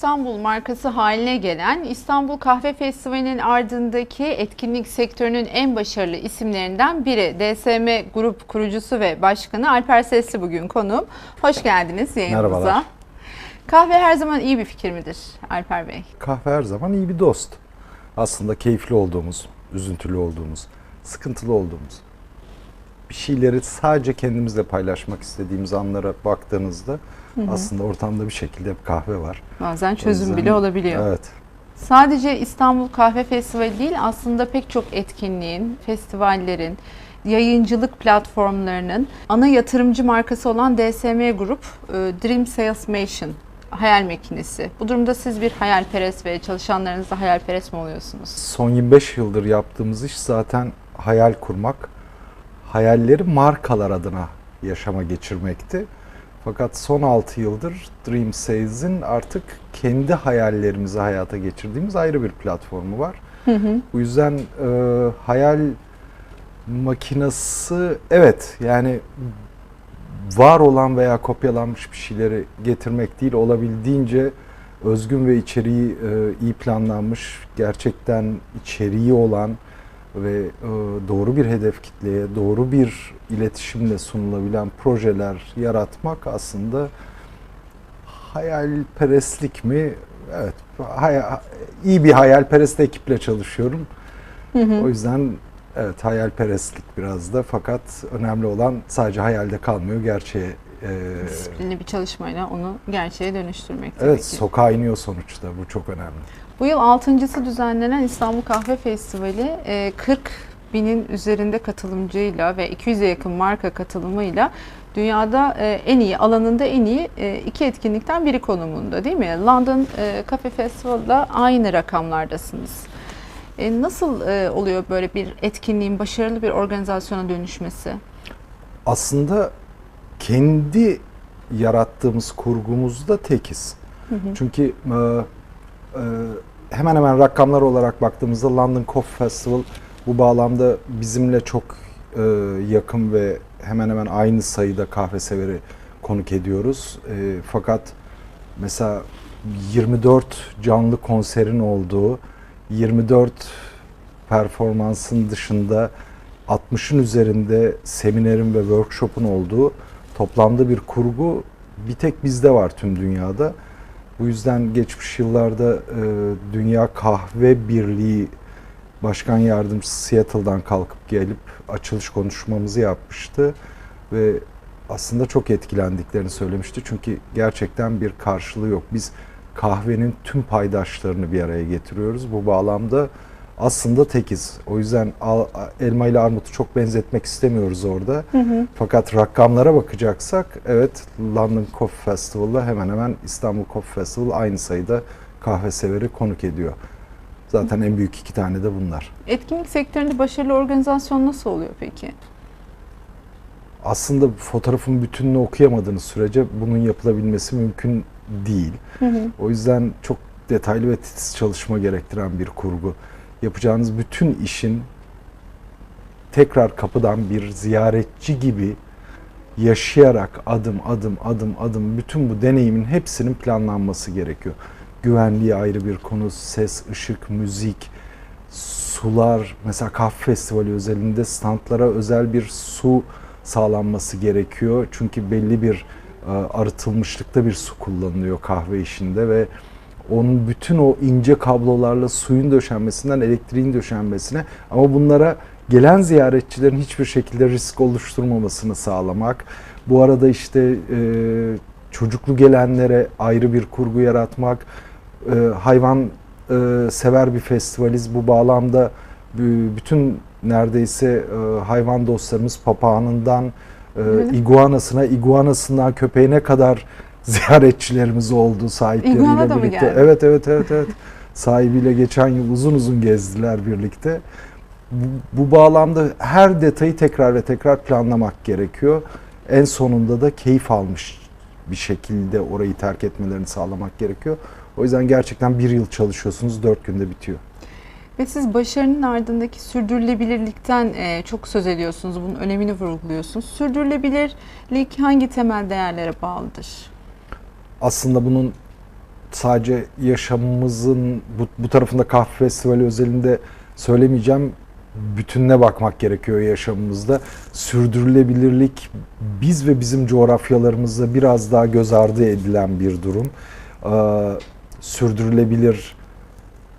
İstanbul markası haline gelen İstanbul Kahve Festivali'nin ardındaki etkinlik sektörünün en başarılı isimlerinden biri. DSM Grup kurucusu ve başkanı Alper Sesli bugün konuğum. Hoş geldiniz yayınımıza. Merhabalar. Kahve her zaman iyi bir fikir midir Alper Bey? Kahve her zaman iyi bir dost. Aslında keyifli olduğumuz, üzüntülü olduğumuz, sıkıntılı olduğumuz, bir şeyleri sadece kendimizle paylaşmak istediğimiz anlara baktığınızda aslında ortamda bir şekilde bir kahve var. Bazen çözüm yüzden- bile olabiliyor. Evet. Sadece İstanbul Kahve Festivali değil aslında pek çok etkinliğin, festivallerin, yayıncılık platformlarının ana yatırımcı markası olan DSM Grup, e, Dream Salesmation hayal makinesi. Bu durumda siz bir hayalperest ve çalışanlarınız da hayalperest mi oluyorsunuz? Son 25 yıldır yaptığımız iş zaten hayal kurmak, hayalleri markalar adına yaşama geçirmekti. Fakat son 6 yıldır Dream Sales'in artık kendi hayallerimizi hayata geçirdiğimiz ayrı bir platformu var. Bu yüzden e, hayal makinası evet yani var olan veya kopyalanmış bir şeyleri getirmek değil olabildiğince özgün ve içeriği e, iyi planlanmış, gerçekten içeriği olan ve e, doğru bir hedef kitleye, doğru bir iletişimle sunulabilen projeler yaratmak aslında hayalperestlik mi? Evet, hay- iyi bir hayalperest ekiple çalışıyorum. O yüzden evet hayalperestlik biraz da fakat önemli olan sadece hayalde kalmıyor, gerçeğe e, Disiplinli bir çalışmayla onu gerçeğe dönüştürmek Evet, ki. sokağa iniyor sonuçta. Bu çok önemli. Bu yıl altıncısı düzenlenen İstanbul Kahve Festivali e, 40 binin üzerinde katılımcıyla ve 200'e yakın marka katılımıyla dünyada e, en iyi alanında en iyi e, iki etkinlikten biri konumunda değil mi? London e, Cafe Festival'da aynı rakamlardasınız. E, Nasıl e, oluyor böyle bir etkinliğin başarılı bir organizasyona dönüşmesi? Aslında kendi yarattığımız kurgumuzda tekiz. Çünkü e, e, hemen hemen rakamlar olarak baktığımızda London Coffee Festival bu bağlamda bizimle çok e, yakın ve hemen hemen aynı sayıda kahve severi konuk ediyoruz. E, fakat mesela 24 canlı konserin olduğu, 24 performansın dışında 60'ın üzerinde seminerin ve workshop'un olduğu toplamda bir kurgu bir tek bizde var tüm dünyada. Bu yüzden geçmiş yıllarda e, Dünya Kahve Birliği Başkan Yardımcısı Seattle'dan kalkıp gelip açılış konuşmamızı yapmıştı ve aslında çok etkilendiklerini söylemişti. Çünkü gerçekten bir karşılığı yok. Biz kahvenin tüm paydaşlarını bir araya getiriyoruz. Bu bağlamda aslında tekiz. O yüzden al- elma ile armutu çok benzetmek istemiyoruz orada. Fakat rakamlara bakacaksak evet London Coffee Festival'la hemen hemen İstanbul Coffee Festival aynı sayıda kahve severi konuk ediyor. Zaten en büyük iki tane de bunlar. Etkinlik sektöründe başarılı organizasyon nasıl oluyor peki? Aslında fotoğrafın bütününü okuyamadığınız sürece bunun yapılabilmesi mümkün değil. O yüzden çok detaylı ve titiz çalışma gerektiren bir kurgu. Yapacağınız bütün işin tekrar kapıdan bir ziyaretçi gibi yaşayarak adım adım adım adım bütün bu deneyimin hepsinin planlanması gerekiyor. Güvenliği ayrı bir konu, ses, ışık, müzik, sular, mesela kahve festivali özelinde standlara özel bir su sağlanması gerekiyor. Çünkü belli bir e, arıtılmışlıkta bir su kullanılıyor kahve işinde ve onun bütün o ince kablolarla suyun döşenmesinden elektriğin döşenmesine ama bunlara gelen ziyaretçilerin hiçbir şekilde risk oluşturmamasını sağlamak. Bu arada işte e, çocuklu gelenlere ayrı bir kurgu yaratmak, e, hayvan e, sever bir festivaliz. Bu bağlamda b- bütün neredeyse e, hayvan dostlarımız papağanından e, iguanasına, iguanasından köpeğine kadar ziyaretçilerimiz oldu sahipleriyle İguana da mı birlikte. geldi? Evet evet evet evet. Sahibiyle geçen yıl uzun uzun gezdiler birlikte. Bu, bu bağlamda her detayı tekrar ve tekrar planlamak gerekiyor. En sonunda da keyif almış bir şekilde orayı terk etmelerini sağlamak gerekiyor. O yüzden gerçekten bir yıl çalışıyorsunuz, dört günde bitiyor. Ve siz başarının ardındaki sürdürülebilirlikten e, çok söz ediyorsunuz. Bunun önemini vurguluyorsunuz. Sürdürülebilirlik hangi temel değerlere bağlıdır? Aslında bunun sadece yaşamımızın bu, bu tarafında kahve festivali özelinde söylemeyeceğim. Bütününe bakmak gerekiyor yaşamımızda. Sürdürülebilirlik biz ve bizim coğrafyalarımızda biraz daha göz ardı edilen bir durum. Ee, sürdürülebilir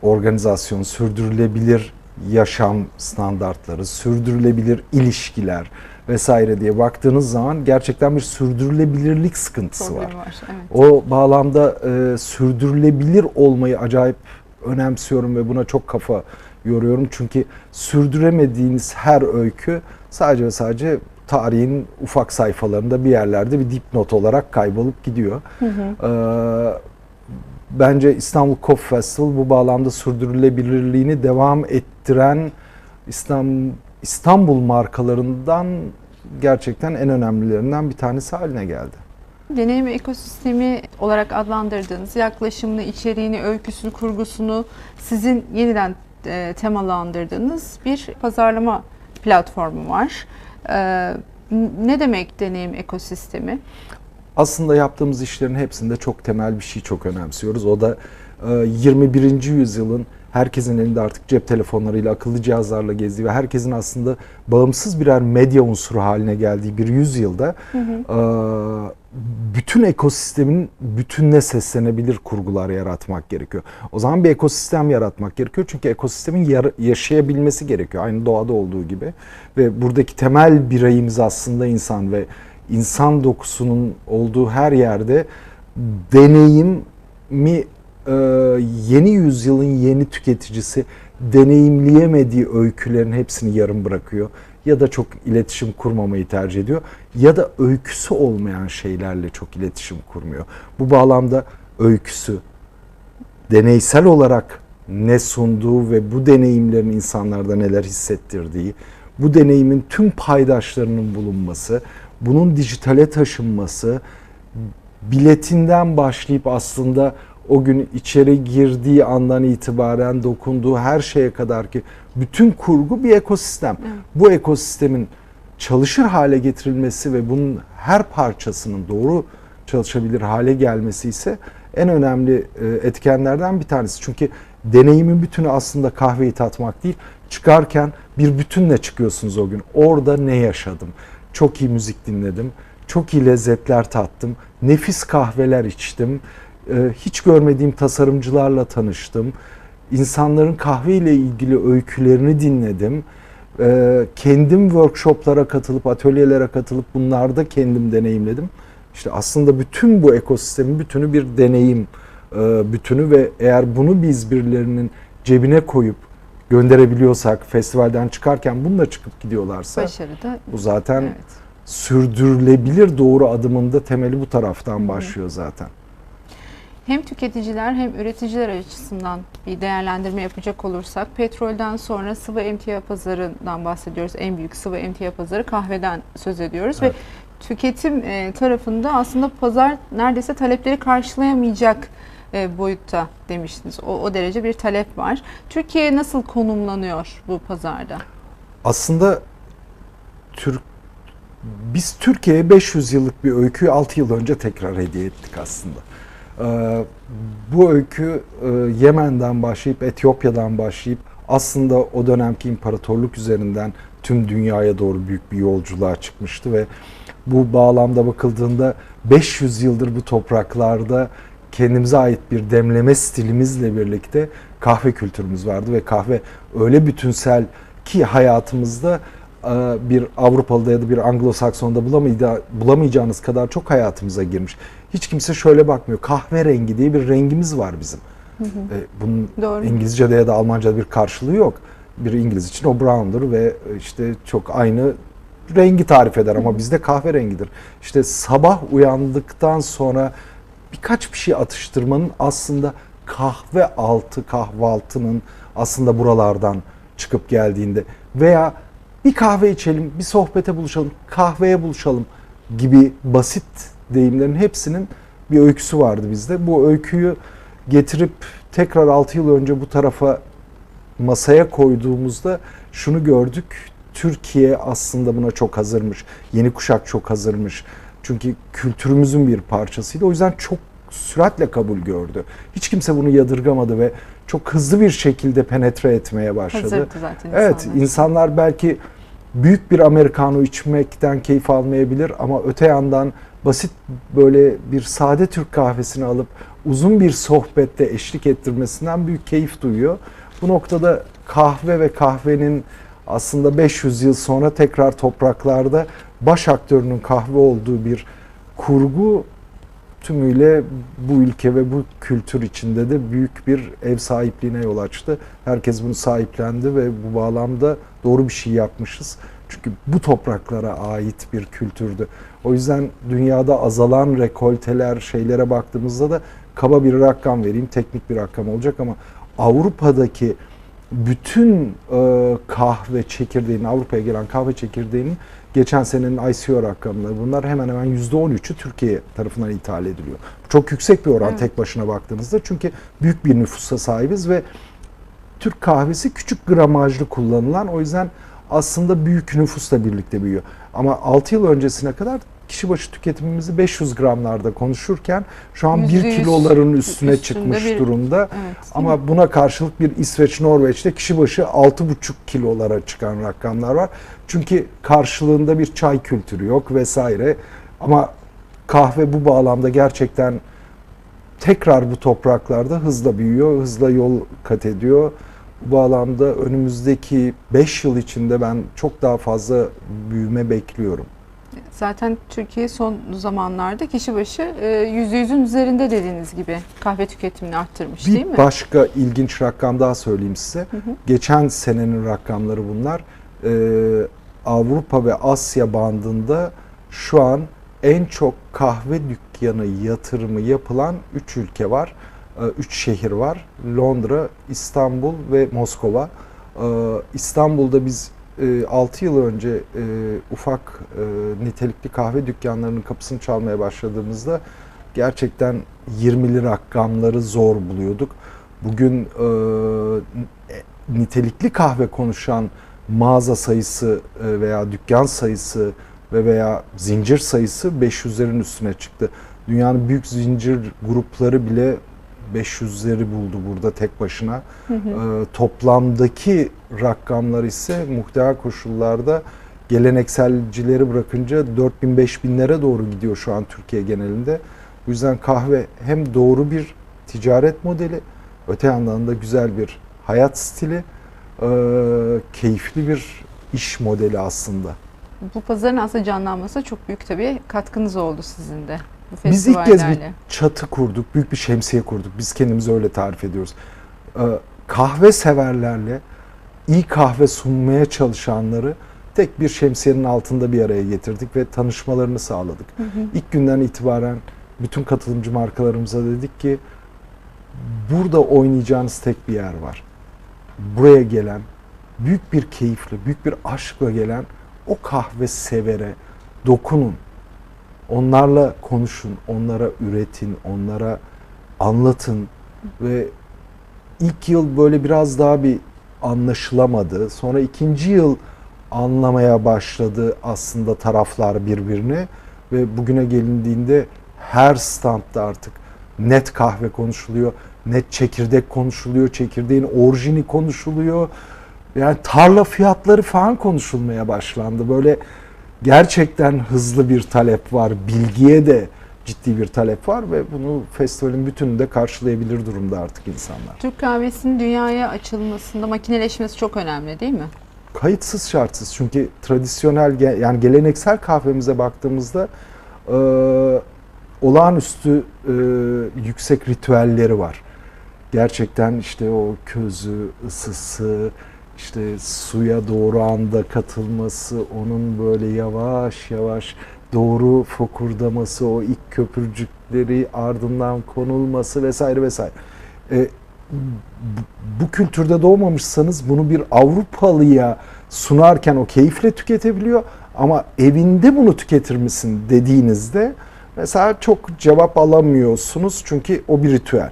organizasyon, sürdürülebilir yaşam standartları, sürdürülebilir ilişkiler vesaire diye baktığınız zaman gerçekten bir sürdürülebilirlik sıkıntısı var. Var. Evet. O bağlamda e, sürdürülebilir olmayı acayip önemsiyorum ve buna çok kafa yoruyorum. Çünkü sürdüremediğiniz her öykü sadece ve sadece tarihin ufak sayfalarında bir yerlerde bir dipnot olarak kaybolup gidiyor. Ee, bence İstanbul Coffee Festival bu bağlamda sürdürülebilirliğini devam ettiren İstanbul, İstanbul markalarından gerçekten en önemlilerinden bir tanesi haline geldi. Deneyim ekosistemi olarak adlandırdığınız yaklaşımını, içeriğini, öyküsünü, kurgusunu sizin yeniden e, temalandırdığınız bir pazarlama platformu var. E, ne demek deneyim ekosistemi? aslında yaptığımız işlerin hepsinde çok temel bir şey çok önemsiyoruz. O da e, 21. yüzyılın herkesin elinde artık cep telefonlarıyla, akıllı cihazlarla gezdiği ve herkesin aslında bağımsız birer medya unsuru haline geldiği bir yüzyılda e, bütün ekosistemin bütününe seslenebilir kurgular yaratmak gerekiyor. O zaman bir ekosistem yaratmak gerekiyor. Çünkü ekosistemin yaşayabilmesi gerekiyor. Aynı doğada olduğu gibi. Ve buradaki temel bireyimiz aslında insan ve insan dokusunun olduğu her yerde deneyimi e, yeni yüzyılın yeni tüketicisi deneyimleyemediği öykülerin hepsini yarım bırakıyor ya da çok iletişim kurmamayı tercih ediyor ya da öyküsü olmayan şeylerle çok iletişim kurmuyor. Bu bağlamda öyküsü deneysel olarak ne sunduğu ve bu deneyimlerin insanlarda neler hissettirdiği, bu deneyimin tüm paydaşlarının bulunması, bunun dijitale taşınması, biletinden başlayıp aslında o gün içeri girdiği andan itibaren dokunduğu her şeye kadar ki bütün kurgu bir ekosistem. Bu ekosistemin çalışır hale getirilmesi ve bunun her parçasının doğru çalışabilir hale gelmesi ise en önemli e, etkenlerden bir tanesi. Çünkü deneyimin bütünü aslında kahveyi tatmak değil, çıkarken bir bütünle çıkıyorsunuz o gün. Orada ne yaşadım? Çok iyi müzik dinledim, çok iyi lezzetler tattım, nefis kahveler içtim, hiç görmediğim tasarımcılarla tanıştım, insanların kahve ile ilgili öykülerini dinledim. E, Kendim workshoplara katılıp, atölyelere katılıp bunlarda kendim deneyimledim. İşte aslında bütün bu ekosistemin bütünü bir deneyim e, bütünü ve eğer bunu biz birilerinin cebine koyup gönderebiliyorsak, festivalden çıkarken bununla çıkıp gidiyorlarsa Başarıda. bu zaten Evet. sürdürülebilir doğru adımın da temeli bu taraftan başlıyor zaten. Hem tüketiciler hem üreticiler açısından bir değerlendirme yapacak olursak petrolden sonra sıvı emtia pazarından bahsediyoruz. En büyük sıvı emtia pazarı kahveden söz ediyoruz Evet. ve tüketim e, tarafında aslında pazar neredeyse talepleri karşılayamayacak e, boyutta demiştiniz. O, o derece bir talep var. Türkiye nasıl konumlanıyor bu pazarda? Aslında Türk biz Türkiye'ye 500 yıllık bir öyküyü 6 yıl önce tekrar hediye ettik aslında. Ee, bu öykü e, Yemen'den başlayıp Etiyopya'dan başlayıp aslında o dönemki imparatorluk üzerinden tüm dünyaya doğru büyük bir yolculuğa çıkmıştı ve bu bağlamda bakıldığında 500 yıldır bu topraklarda kendimize ait bir demleme stilimizle birlikte kahve kültürümüz vardı ve kahve öyle bütünsel ki hayatımızda e, bir Avrupalı'da ya da bir Anglo-Sakson'da bulamayacağınız kadar çok hayatımıza girmiş. Hiç kimse şöyle bakmıyor. Kahverengi diye bir rengimiz var bizim. E, Bunun Doğru. İngilizce'de ya da Almanca'da bir karşılığı yok. Bir İngiliz için o brown'dur ve işte çok aynı rengi tarif eder ama bizde kahverengidir. İşte sabah uyandıktan sonra birkaç bir şey atıştırmanın aslında kahve altı kahvaltının aslında buralardan çıkıp geldiğinde veya bir kahve içelim, bir sohbete buluşalım, kahveye buluşalım gibi basit deyimlerin hepsinin bir öyküsü vardı bizde. Bu öyküyü getirip tekrar 6 yıl önce bu tarafa masaya koyduğumuzda şunu gördük. Türkiye aslında buna çok hazırmış. Yeni kuşak çok hazırmış. Çünkü kültürümüzün bir parçasıydı. O yüzden çok süratle kabul gördü. Hiç kimse bunu yadırgamadı ve çok hızlı bir şekilde penetre etmeye başladı. Hazırdı zaten Evet, insanlar. insanlar belki büyük bir americano içmekten keyif almayabilir ama öte yandan basit böyle bir sade Türk kahvesini alıp uzun bir sohbette eşlik ettirmesinden büyük keyif duyuyor. Bu noktada kahve ve kahvenin aslında 500 yıl sonra tekrar topraklarda baş aktörünün kahve olduğu bir kurgu tümüyle bu ülke ve bu kültür içinde de büyük bir ev sahipliğine yol açtı. Herkes bunu sahiplendi ve bu bağlamda doğru bir şey yapmışız. Çünkü bu topraklara ait bir kültürdü. O yüzden dünyada azalan rekolteler şeylere baktığımızda da kaba bir rakam vereyim, teknik bir rakam olacak ama Avrupa'daki bütün e, kahve çekirdeğinin, Avrupa'ya gelen kahve çekirdeğinin geçen senenin ICO rakamları bunlar hemen hemen %13'ü Türkiye tarafından ithal ediliyor. Çok yüksek bir oran Evet. tek başına baktığınızda çünkü büyük bir nüfusa sahibiz ve Türk kahvesi küçük gramajlı kullanılan o yüzden aslında büyük nüfusla birlikte büyüyor. Ama 6 yıl öncesine kadar kişi başı tüketimimizi 500 gramlarda konuşurken şu an 1 %100 kiloların üstüne çıkmış bir- durumda. Evet, değil mi? Ama buna karşılık bir İsveç, Norveç'te kişi başı 6,5 kilolara çıkan rakamlar var. Çünkü karşılığında bir çay kültürü yok vesaire. Ama kahve bu bağlamda gerçekten tekrar bu topraklarda hızla büyüyor, hızla yol kat ediyor. Bu bağlamda önümüzdeki 5 yıl içinde ben çok daha fazla büyüme bekliyorum. Zaten Türkiye son zamanlarda kişi başı e, %100'ün üzerinde dediğiniz gibi kahve tüketimini arttırmış değil mi? Bir başka ilginç rakam daha söyleyeyim size. Hı hı. Geçen senenin rakamları bunlar. Ee, Avrupa ve Asya bandında şu an en çok kahve dükkanı yatırımı yapılan 3 ülke var. 3 şehir var. Londra, İstanbul ve Moskova. Ee, İstanbul'da biz 6 yıl önce e, ufak e, nitelikli kahve dükkanlarının kapısını çalmaya başladığımızda gerçekten 20'li rakamları zor buluyorduk. Bugün e, nitelikli kahve konuşan mağaza sayısı e, veya dükkan sayısı ve veya zincir sayısı 500'lerin üstüne çıktı. Dünyanın büyük zincir grupları bile 500'leri buldu burada tek başına. Hı hı. E, toplamdaki rakamlar ise muhtemel koşullarda gelenekselcileri bırakınca 4000-5000'lere doğru gidiyor şu an Türkiye genelinde. Bu yüzden kahve hem doğru bir ticaret modeli, öte yandan da güzel bir hayat stili, e, keyifli bir iş modeli aslında. Bu pazarın aslında canlanmasına çok büyük tabii katkınız oldu sizin de. Bu Biz ilk kez bir çatı kurduk, büyük bir şemsiye kurduk. Biz kendimizi öyle tarif ediyoruz. Ee, kahve severlerle iyi kahve sunmaya çalışanları tek bir şemsiyenin altında bir araya getirdik ve tanışmalarını sağladık. Hı hı. İlk günden itibaren bütün katılımcı markalarımıza dedik ki burada oynayacağınız tek bir yer var. Buraya gelen, büyük bir keyifle, büyük bir aşkla gelen o kahve severe dokunun. Onlarla konuşun, onlara üretin, onlara anlatın ve ilk yıl böyle biraz daha bir anlaşılamadı. Sonra ikinci yıl anlamaya başladı aslında taraflar birbirini ve bugüne gelindiğinde her standta artık net kahve konuşuluyor, net çekirdek konuşuluyor, çekirdeğin orijini konuşuluyor. Yani tarla fiyatları falan konuşulmaya başlandı. Böyle gerçekten hızlı bir talep var. Bilgiye de ciddi bir talep var ve bunu festivalin bütününde karşılayabilir durumda artık insanlar. Türk kahvesinin dünyaya açılmasında makineleşmesi çok önemli değil mi? Kayıtsız şartsız çünkü tradisyonel yani geleneksel kahvemize baktığımızda e, olağanüstü e, yüksek ritüelleri var. Gerçekten işte o közü, ısısı, işte suya doğru anda katılması, onun böyle yavaş yavaş doğru fokurdaması, o ilk köpürcükleri ardından konulması vesaire vesaire. E, bu, kültürde doğmamışsanız bunu bir Avrupalıya sunarken o keyifle tüketebiliyor ama evinde bunu tüketir misin dediğinizde mesela çok cevap alamıyorsunuz çünkü o bir ritüel.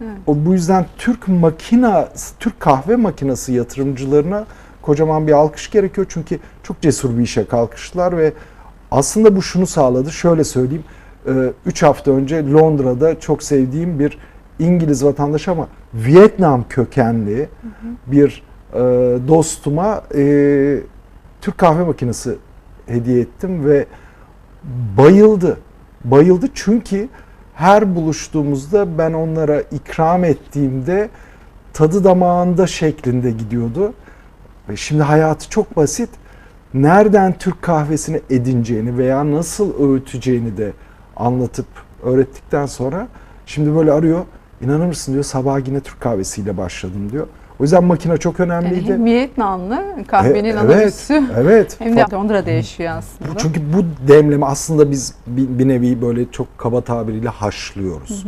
Evet. O bu yüzden Türk makina, Türk kahve makinası yatırımcılarına kocaman bir alkış gerekiyor çünkü çok cesur bir işe kalkıştılar ve aslında bu şunu sağladı. Şöyle söyleyeyim. 3 hafta önce Londra'da çok sevdiğim bir İngiliz vatandaş ama Vietnam kökenli bir e, dostuma e, Türk kahve makinesi hediye ettim ve bayıldı. Bayıldı çünkü her buluştuğumuzda ben onlara ikram ettiğimde tadı damağında şeklinde gidiyordu. Ve şimdi hayatı çok basit. Nereden Türk kahvesini edineceğini veya nasıl öğüteceğini de anlatıp öğrettikten sonra şimdi böyle arıyor. İnanır mısın diyor sabah yine Türk kahvesiyle başladım diyor. O yüzden makine çok Yani önemliydi. hem Vietnamlı kahvenin E, evet, üssü evet. hem de Londra'da yaşıyor Bu- aslında. Çünkü bu demleme aslında biz bir, bir nevi böyle çok kaba tabiriyle haşlıyoruz.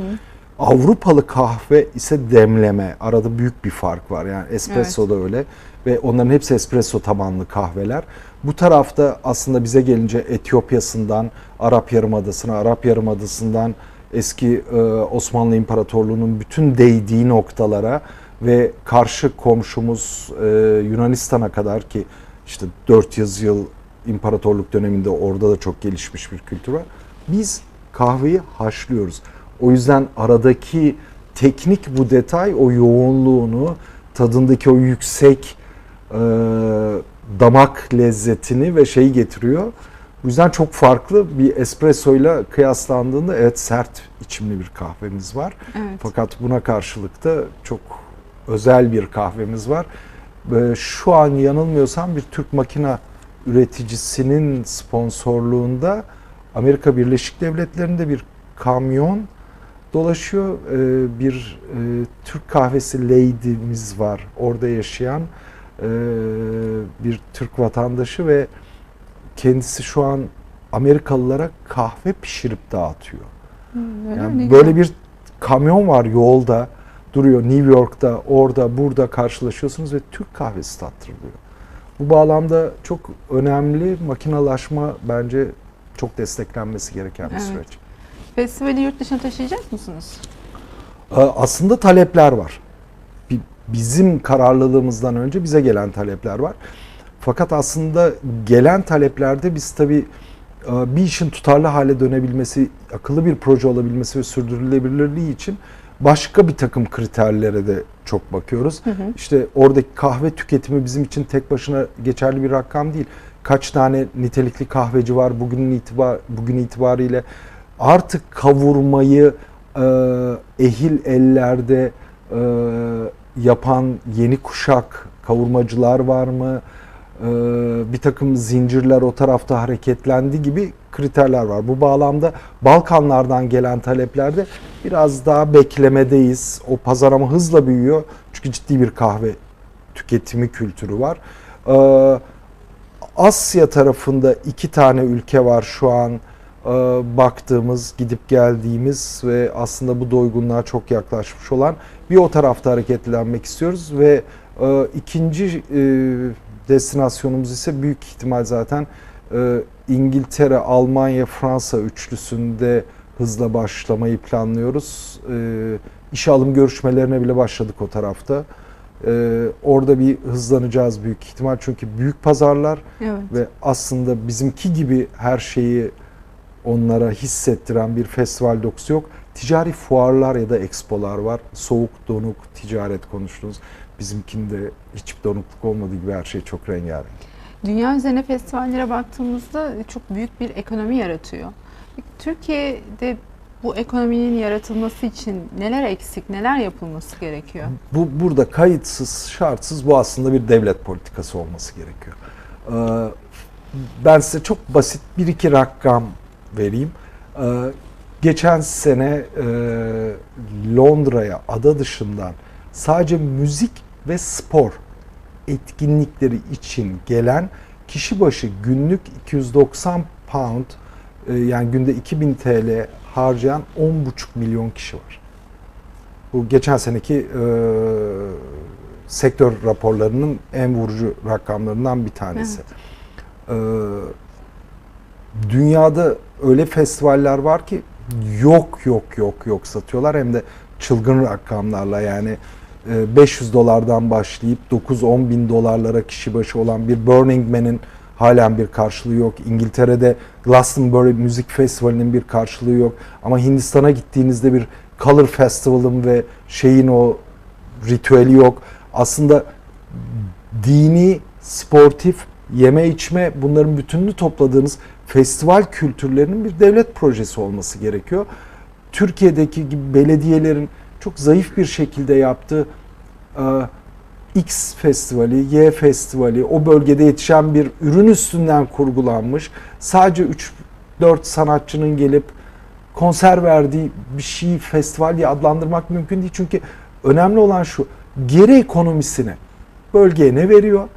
Avrupalı kahve ise demleme. Arada büyük bir fark var. Yani espresso da öyle ve onların hepsi espresso tabanlı kahveler. Bu tarafta aslında bize gelince Etiyopya'sından Arap Yarımadası'na, Arap Yarımadası'ndan eski e, Osmanlı İmparatorluğu'nun bütün değdiği noktalara ve karşı komşumuz e, Yunanistan'a kadar ki işte 400 yıl imparatorluk döneminde orada da çok gelişmiş bir kültür var. Biz kahveyi haşlıyoruz. O yüzden aradaki teknik bu detay o yoğunluğunu, tadındaki o yüksek e, damak lezzetini ve şeyi getiriyor. Bu yüzden çok farklı bir espresso ile kıyaslandığında evet sert içimli bir kahvemiz var. Evet. Fakat buna karşılık da çok özel bir kahvemiz var. Ve Şu an yanılmıyorsam bir Türk makina üreticisinin sponsorluğunda Amerika Birleşik Devletleri'nde bir kamyon dolaşıyor. Ee, Bir e, Türk kahvesi lady'miz var. Orada yaşayan e, bir Türk vatandaşı ve kendisi şu an Amerikalılara kahve pişirip dağıtıyor. Öyle Yani böyle bir kamyon var yolda duruyor New York'ta orada burada karşılaşıyorsunuz ve Türk kahvesi tattırılıyor. Bu bağlamda çok önemli makinalaşma bence çok desteklenmesi gereken bir Evet. süreç. Festivali yurt dışına taşıyacak mısınız? Ee, Aslında talepler var. Bi- Bizim kararlılığımızdan önce bize gelen talepler var. Fakat aslında gelen taleplerde biz tabii e, bir işin tutarlı hale dönebilmesi, akıllı bir proje olabilmesi ve sürdürülebilirliği için başka bir takım kriterlere de çok bakıyoruz. İşte oradaki kahve tüketimi bizim için tek başına geçerli bir rakam değil. Kaç tane nitelikli kahveci var bugünün itibar bugün itibariyle artık kavurmayı e, ehil ellerde e, yapan yeni kuşak kavurmacılar var mı? E, bir takım zincirler o tarafta hareketlendi gibi kriterler var. Bu bağlamda Balkanlardan gelen taleplerde biraz daha beklemedeyiz. O pazar ama hızla büyüyor. Çünkü ciddi bir kahve tüketimi kültürü var. Ee, Asya tarafında iki tane ülke var şu an e, baktığımız, gidip geldiğimiz ve aslında bu doygunluğa çok yaklaşmış olan bir o tarafta hareketlenmek istiyoruz ve e, ikinci e, destinasyonumuz ise büyük ihtimal zaten e, İngiltere, Almanya, Fransa üçlüsünde hızla başlamayı planlıyoruz. E, işe alım görüşmelerine bile başladık o tarafta. E, orada bir hızlanacağız büyük ihtimal çünkü büyük pazarlar Evet. ve aslında bizimki gibi her şeyi onlara hissettiren bir festival dokusu yok. Ticari fuarlar ya da expolar var. Soğuk, donuk, ticaret konuştuğunuz. Bizimkinde hiçbir donukluk olmadığı gibi her şey çok rengarenk. Dünya üzerine festivallere baktığımızda çok büyük bir ekonomi yaratıyor. Türkiye'de bu ekonominin yaratılması için neler eksik, neler yapılması gerekiyor? Bu burada kayıtsız, şartsız bu aslında bir devlet politikası olması gerekiyor. Ee, ben size çok basit bir iki rakam vereyim. Ee, geçen sene e, Londra'ya ada dışından sadece müzik ve spor etkinlikleri için gelen kişi başı günlük 290 pound e, yani günde 2000 TL harcayan 10,5 milyon kişi var. Bu geçen seneki e, sektör raporlarının en vurucu rakamlarından bir tanesi. E, dünyada öyle festivaller var ki yok yok yok yok satıyorlar hem de çılgın rakamlarla yani 500 dolardan başlayıp 9-10 bin dolarlara kişi başı olan bir Burning Man'in halen bir karşılığı yok. İngiltere'de Glastonbury Müzik Festivali'nin bir karşılığı yok. Ama Hindistan'a gittiğinizde bir Color Festival'ın ve şeyin o ritüeli yok. Aslında dini, sportif, yeme içme bunların bütününü topladığınız festival kültürlerinin bir devlet projesi olması gerekiyor. Türkiye'deki gibi belediyelerin çok zayıf bir şekilde yaptığı e, X festivali, Y festivali, o bölgede yetişen bir ürün üstünden kurgulanmış. Sadece 3-4 sanatçının gelip konser verdiği bir şeyi festival diye adlandırmak mümkün değil. Çünkü önemli olan şu, geri ekonomisini bölgeye ne veriyor?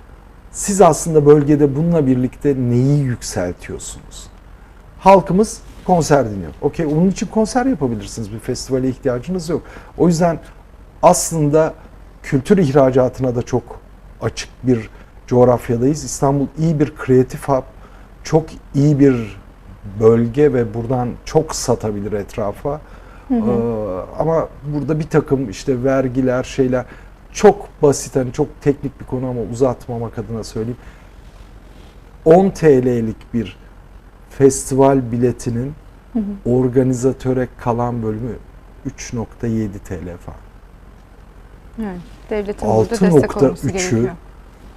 Siz aslında bölgede bununla birlikte neyi yükseltiyorsunuz? Halkımız konser dinliyor. Okey, onun için konser yapabilirsiniz. Bir festivale ihtiyacınız yok. O yüzden aslında kültür ihracatına da çok açık bir coğrafyadayız. İstanbul iyi bir kreatif hub, çok iyi bir bölge ve buradan çok satabilir etrafa. Ee, ama burada bir takım işte vergiler, şeyler çok basit hani çok teknik bir konu ama uzatmamak adına söyleyeyim. 10 TL'lik bir festival biletinin organizatöre kalan bölümü 3.7 TL falan. Evet, devletin burada destek olması 6.3'ü gerekiyor.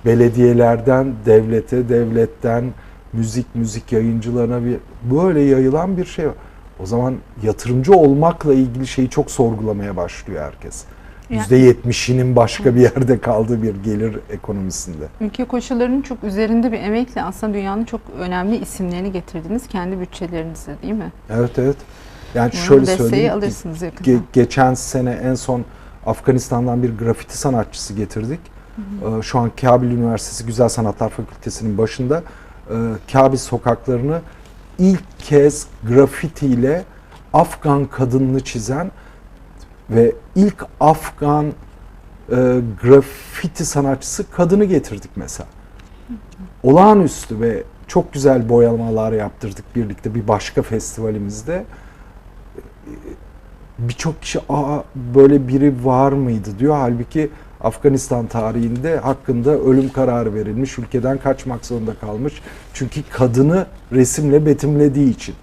belediyelerden devlete, devletten müzik, müzik yayıncılarına bir böyle yayılan bir şey var. O zaman yatırımcı olmakla ilgili şeyi çok sorgulamaya başlıyor herkes. Ya- %70'inin başka bir yerde kaldığı bir gelir ekonomisinde. Ülke koşullarının çok üzerinde bir emekle aslında dünyanın çok önemli isimlerini getirdiniz kendi bütçelerinizle değil mi? Evet evet. Yani Bunun şöyle söyleyeyim. alırsınız yakında. Ge- geçen sene en son Afganistan'dan bir grafiti sanatçısı getirdik. Ee, Şu an Kabil Üniversitesi Güzel Sanatlar Fakültesi'nin başında e, Kabil sokaklarını ilk kez grafitiyle Afgan kadınını çizen ve ilk Afgan e, grafiti sanatçısı kadını getirdik mesela. Olağanüstü ve çok güzel boyamalar yaptırdık birlikte bir başka festivalimizde birçok kişi aa böyle biri var mıydı diyor. Halbuki Afganistan tarihinde hakkında ölüm kararı verilmiş, ülkeden kaçmak zorunda kalmış. Çünkü kadını resimle betimlediği için.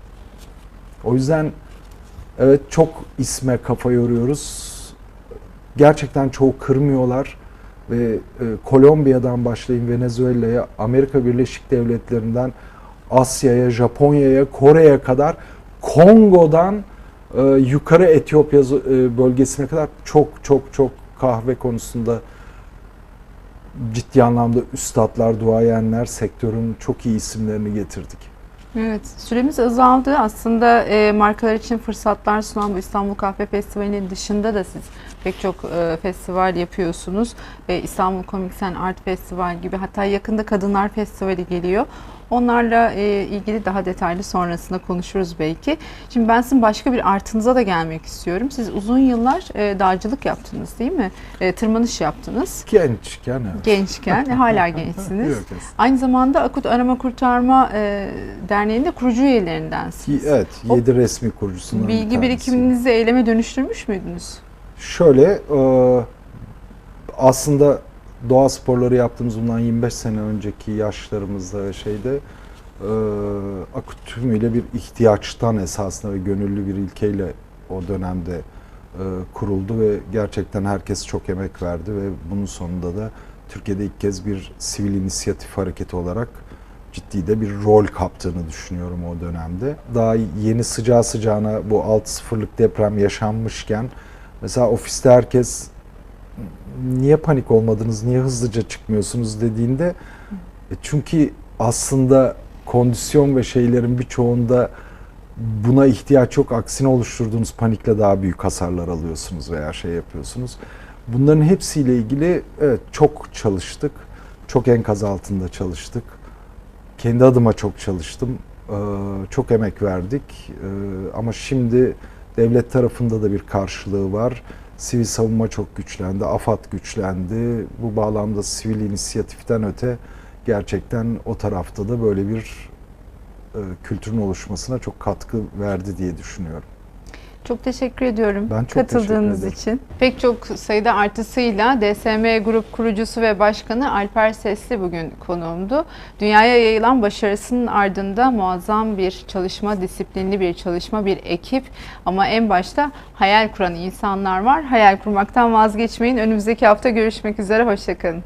O yüzden evet çok isme kafa yoruyoruz. Gerçekten çoğu kırmıyorlar ve e, Kolombiya'dan başlayın Venezuela'ya, Amerika Birleşik Devletleri'nden Asya'ya, Japonya'ya, Kore'ye kadar Kongo'dan e, yukarı Etiyopya e, bölgesine kadar çok çok çok kahve konusunda ciddi anlamda üstadlar, duayenler, sektörün çok iyi isimlerini getirdik. Evet, süremiz azaldı. Aslında e, markalar için fırsatlar sunan bu İstanbul Kahve Festivali'nin dışında da siz pek çok e, festival yapıyorsunuz. E, İstanbul Comics and Art Festival gibi hatta yakında Kadınlar Festivali geliyor. Onlarla e, ilgili daha detaylı sonrasında konuşuruz belki. Şimdi ben sizin başka bir artınıza da gelmek istiyorum. Siz uzun yıllar e, dağcılık yaptınız değil mi? E, tırmanış yaptınız. Gençken evet. Gençken, e, hala gençsiniz. Yok. Aynı zamanda Akut Arama Kurtarma e, Derneği'nde kurucu üyelerindensiniz. Evet, O 7 resmi kurucusundan Bilgi birikiminizi eyleme dönüştürmüş müydünüz? Şöyle e, aslında doğa sporları yaptığımız bundan 25 sene önceki yaşlarımızda şeyde e, bir ihtiyaçtan esasında ve gönüllü bir ilkeyle o dönemde e, kuruldu ve gerçekten herkes çok emek verdi ve bunun sonunda da Türkiye'de ilk kez bir sivil inisiyatif hareketi olarak ciddi de bir rol kaptığını düşünüyorum o dönemde. Daha yeni sıcağı sıcağına bu 6-0'lık deprem yaşanmışken mesela ofiste herkes niye panik olmadınız, niye hızlıca çıkmıyorsunuz dediğinde e, çünkü aslında kondisyon ve şeylerin birçoğunda buna ihtiyaç yok. Aksine oluşturduğunuz panikle daha büyük hasarlar alıyorsunuz veya şey yapıyorsunuz. Bunların hepsiyle ilgili evet çok çalıştık. Çok enkaz altında çalıştık. Kendi adıma çok çalıştım. Ee, Çok emek verdik. Ee, Ama şimdi devlet tarafında da bir karşılığı var. Sivil savunma çok güçlendi, AFAD güçlendi. Bu bağlamda sivil inisiyatiften öte gerçekten o tarafta da böyle bir e, kültürün oluşmasına çok katkı verdi diye düşünüyorum. Çok teşekkür ediyorum Ben çok katıldığınız teşekkür için. Pek çok sayıda artısıyla DSM Grup kurucusu ve başkanı Alper Sesli bugün konuğumdu. Dünyaya yayılan başarısının ardında muazzam bir çalışma, disiplinli bir çalışma, bir ekip ama en başta hayal kuran insanlar var. Hayal kurmaktan vazgeçmeyin. Önümüzdeki hafta görüşmek üzere. Hoşçakalın.